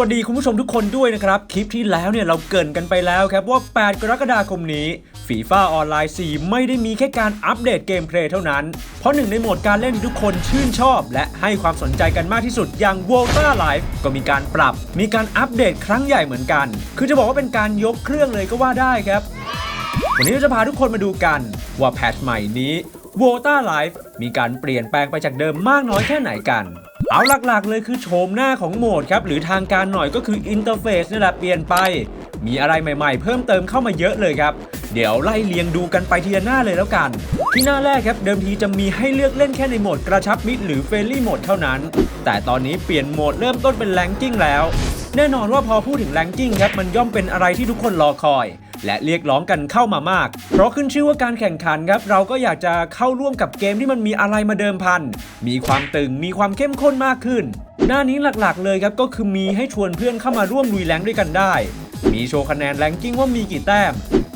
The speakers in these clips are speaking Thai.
วัสดีคุณผู้ชมทุกคนด้วยนะครับ คลิปที่แล้วเนี่ยเราเกินกันไปแล้วครับว่า 8 กรกฎาคมนี้ฟีฟ่าออนไลน์ 4 ไม่ได้มีแค่การอัปเดตเกมเพลย์เท่านั้น เพราะหนึ่งในโหมดการเล่นทุกคนชื่นชอบ และให้ความสนใจกันมากที่สุดอย่าง v o l t a Live ก็มีการปรับ มีการอัปเดตครั้งใหญ่เหมือนกัน คือจะบอกว่าเป็นการยกเครื่องเลยก็ว่าได้ครับ วันนี้เราจะพาทุกคนมาดูกันว่าแพทใหม่นี้ v o t a Live มีการเปลี่ยนแปลงไปจากเดิมมากน้อยแค่ไหนกัน เอาหลักๆเลยคือโฉมหน้าของโหมดครับหรือทางการหน่อยก็คืออินเทอร์เฟซนี่แหละเปลี่ยนไป มีอะไรใหม่ๆ เพิ่มเติมเข้ามาเยอะเลยครับ เดี๋ยวไล่เลียงดูกันไปทีละหน้าเลยแล้วกัน ที่หน้าแรกครับเดิมทีจะมีให้เลือกเล่นแค่ในโหมดกระชับมิตรหรือเฟรนลี่โหมดเท่านั้น แต่ตอนนี้เปลี่ยนโหมดเริ่มต้นเป็นแรงกิ้งแล้ว แน่นอนว่าพอพูดถึงแรงกิ้งครับมันย่อมเป็นอะไรที่ทุกคนรอคอย และเรียกร้องกันเข้ามามาก เพราะขึ้นชื่อว่าการแข่งขันครับ เราก็อยากจะเข้าร่วมกับเกมที่มันมีอะไรมาเดิมพัน มีความตึง มีความเข้มข้นมากขึ้น หน้านี้หลักๆ เลยครับ ก็คือมีให้ชวนเพื่อนเข้ามาร่วมลุยแรงด้วยกันได้ มีโชว์คะแนนแรงกิ้งว่ามีกี่แต้ม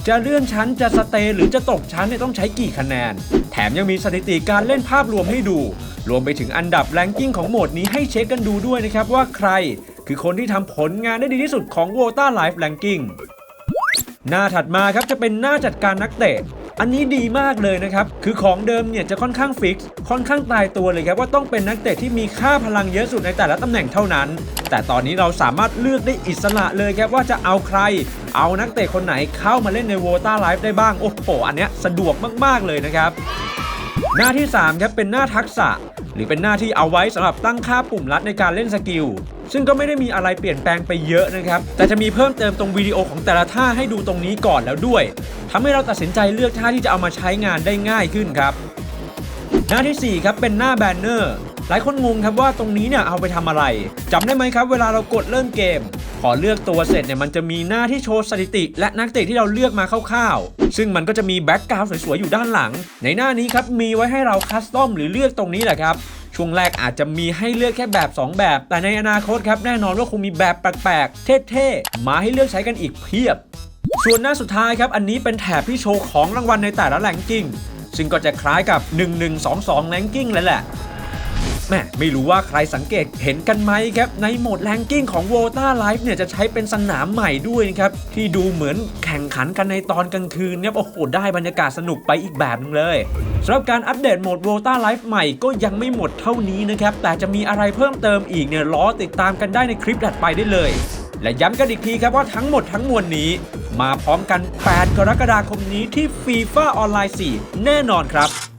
จะเลื่อนชั้น จะสเตย์หรือจะตกชั้นเนี่ยต้องใช้กี่คะแนน แถมยังมีสถิติการเล่นภาพรวมให้ดู รวมไปถึงอันดับแรงกิ้งของโหมดนี้ให้เช็คกันดูด้วยนะครับว่าใคร คือคนที่ทำผลงานได้ดีที่สุดของ v o t a Life Ranking หน้าถัดมาครับจะเป็นหน้าจัดการนักเตะ อันนี้ดีมากเลยนะครับ คือของเดิมเนี่ยจะค่อนข้างฟิกซ์ค่อนข้างตายตัวเลยครับว่าต้องเป็นนักเตะที่มีค่าพลังเยอะสุดในแต่ละตำแหน่งเท่านั้น แต่ตอนนี้เราสามารถเลือกได้อิสระเลยครับว่าจะเอาใคร เอานักเตะคนไหนเข้ามาเล่นใน v o t a Life ได้บ้าง โอ้โห อันเนี้ยสะดวกมากๆเลยนะครับ หน้าที่3ครับเป็นหน้าทักษะ หรือเป็นหน้าที่เอาไว้สำหรับตั้งค่าปุ่มลัดในการเล่นสกิล ซึ่งก็ไม่ได้มีอะไรเปลี่ยนแปลงไปเยอะนะครับ แต่จะมีเพิ่มเติมตรงวิดีโอของแต่ละท่าให้ดูตรงนี้ก่อนแล้วด้วยทำให้เราตัดสินใจเลือกท่าที่จะเอามาใช้งานได้ง่ายขึ้นครับ หน้าทีสี่4ครับเป็นหน้าแบนเนอร์ หลายคนงงครับว่าตรงนี้เนี่ยเอาไปทำอะไรจำได้ไหมครับ เวลาเรากดเริ่มเกมพอเลือกตัวเสร็จเนี่ยมันจะมีหน้าที่โชว์สถิติ และนักเตะที่เราเลือกมาคร่าวๆ ซึ่งมันก็จะมีแบ็กกราวด์สวยๆอยู่ด้านหลัง ในหน้านี้ครับมีไว้ให้เราคัสตอมหรือเลือกตรงนี้แหละครับช่วงแรกอาจจะมีให้เลือกแค่แบบ 2 แบบ แต่ในอนาคตครับแน่นอนว่าคงมีแบบแปลกๆ เท่ๆ มาให้เลือกใช้กันอีกเพียบ ส่วนหน้าสุดท้ายครับ อันนี้เป็นแถบที่โชว์ของรางวัลในแต่ละแรงกิ้ง ซึ่งก็จะคล้ายกับ 1122แรงกิ้งเลยแหละ แม่ไม่รู้ว่าใครสังเกตเห็นกันไหมครับ ในโหมดแรงกิ้งของ v o t a Life เนี่ยจะใช้เป็นสนามใหม่ด้วยนะครับ ที่ดูเหมือนแข่งขันกันในตอนกลางคืนเนี่ยโอ้โหได้บรรยากาศสนุกไปอีกแบบนึงเลยสำหรับการอัปเดตโหมด v o t a Life ใหม่ก็ยังไม่หมดเท่านี้นะครับ แต่จะมีอะไรเพิ่มเติมอีกเนี่ยล้อติดตามกันได้ในคลิปถัดไปได้เลยและย้ำกันอีกทีครับว่าทั้งหมดทั้งมวลนี้ มาพร้อมกัน 8 กรกฎาคมนี้ที่ FIFA ออนไลน์ 4 แน่นอนครับ